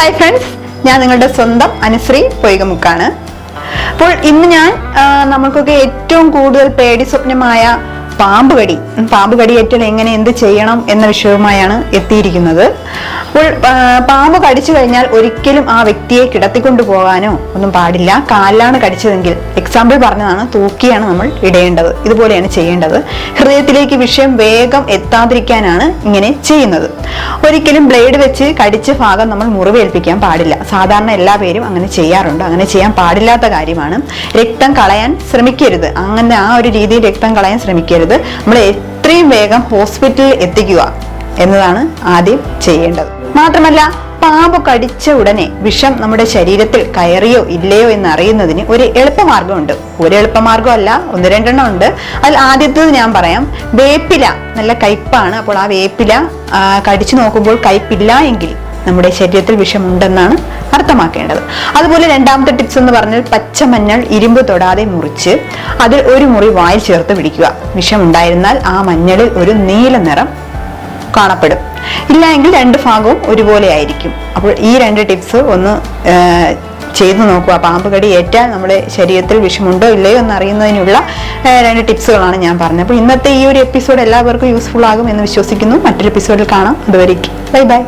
Hi friends ഞാൻ നിങ്ങളുടെ സ്വന്തം അനുശ്രീ പൊയ്കമുക്കാണ്. അപ്പോൾ ഇന്ന് ഞാൻ നമുക്കൊക്കെ ഏറ്റവും കൂടുതൽ പേടി സ്വപ്നമായ പാമ്പ് കടി പാമ്പ് കടിയേറ്റാൽ എങ്ങനെ എന്ത് ചെയ്യണം എന്ന വിഷയവുമായാണ് എത്തിയിരിക്കുന്നത്. അപ്പോൾ പാമ്പ് കടിച്ചു കഴിഞ്ഞാൽ ഒരിക്കലും ആ വ്യക്തിയെ കിടത്തിക്കൊണ്ടു പോകാനോ ഒന്നും പാടില്ല. കാലിലാണ് കടിച്ചതെങ്കിൽ എക്സാമ്പിൾ പറഞ്ഞതാണ് തൂക്കിയാണ് നമ്മൾ ഇടേണ്ടത്. ഇതുപോലെയാണ് ചെയ്യേണ്ടത്. ഹൃദയത്തിലേക്ക് വിഷയം വേഗം എത്താതിരിക്കാനാണ് ഇങ്ങനെ ചെയ്യുന്നത്. ഒരിക്കലും ബ്ലേഡ് വെച്ച് കടിച്ച ഭാഗം നമ്മൾ മുറിവേൽപ്പിക്കാൻ പാടില്ല. സാധാരണ എല്ലാ പേരും അങ്ങനെ ചെയ്യാറുണ്ട്. അങ്ങനെ ചെയ്യാൻ പാടില്ലാത്ത കാര്യമാണ്. രക്തം കളയാൻ ശ്രമിക്കരുത്. അങ്ങനെ ആ ഒരു രീതിയിൽ രക്തം കളയാൻ ശ്രമിക്കരുത്. നമ്മൾ എത്രയും വേഗം ഹോസ്പിറ്റലിൽ എത്തിക്കുക എന്നതാണ് ആദ്യം ചെയ്യേണ്ടത്. മാത്രമല്ല പാമ്പ് കടിച്ച ഉടനെ വിഷം നമ്മുടെ ശരീരത്തിൽ കയറിയോ ഇല്ലയോ എന്ന് അറിയുന്നതിന് ഒരു എളുപ്പമാർഗമുണ്ട്. ഒരു എളുപ്പമാർഗം അല്ല ഒന്ന് രണ്ടെണ്ണം ഉണ്ട്. അതിൽ ആദ്യത്തേത് ഞാൻ പറയാം വേപ്പില നല്ല കയ്പാണ് അപ്പോൾ ആ വേപ്പില കടിച്ചു നോക്കുമ്പോൾ കയ്പില്ല എങ്കിൽ നമ്മുടെ ശരീരത്തിൽ വിഷമുണ്ടെന്നാണ് അർത്ഥമാക്കേണ്ടത്. അതുപോലെ രണ്ടാമത്തെ ടിപ്സ് എന്ന് പറഞ്ഞാൽ പച്ചമഞ്ഞൾ ഇരുമ്പ് തൊടാതെ മുറിച്ച് അതിൽ ഒരു മുറി വായിൽ ചേർത്ത് പിടിക്കുക. വിഷമുണ്ടായിരുന്നാൽ ആ മഞ്ഞളിൽ ഒരു നീല നിറം കാണപ്പെടും. ഇല്ല എങ്കിൽ രണ്ട് ഭാഗവും ഒരുപോലെ ആയിരിക്കും. അപ്പോൾ ഈ രണ്ട് ടിപ്സ് ഒന്ന് ചെയ്തു നോക്കുക. പാമ്പ് കടി ഏറ്റാൽ നമ്മുടെ ശരീരത്തിൽ വിഷമുണ്ടോ ഇല്ലയോ എന്ന് അറിയുന്നതിനുള്ള രണ്ട് ടിപ്സുകളാണ് ഞാൻ പറഞ്ഞത്. അപ്പോൾ ഇന്നത്തെ ഈ ഒരു എപ്പിസോഡ് എല്ലാവർക്കും യൂസ്ഫുൾ ആകും എന്ന് വിശ്വസിക്കുന്നു. മറ്റൊരു എപ്പിസോഡിൽ കാണാം. അതുവരേക്കും. Bye bye.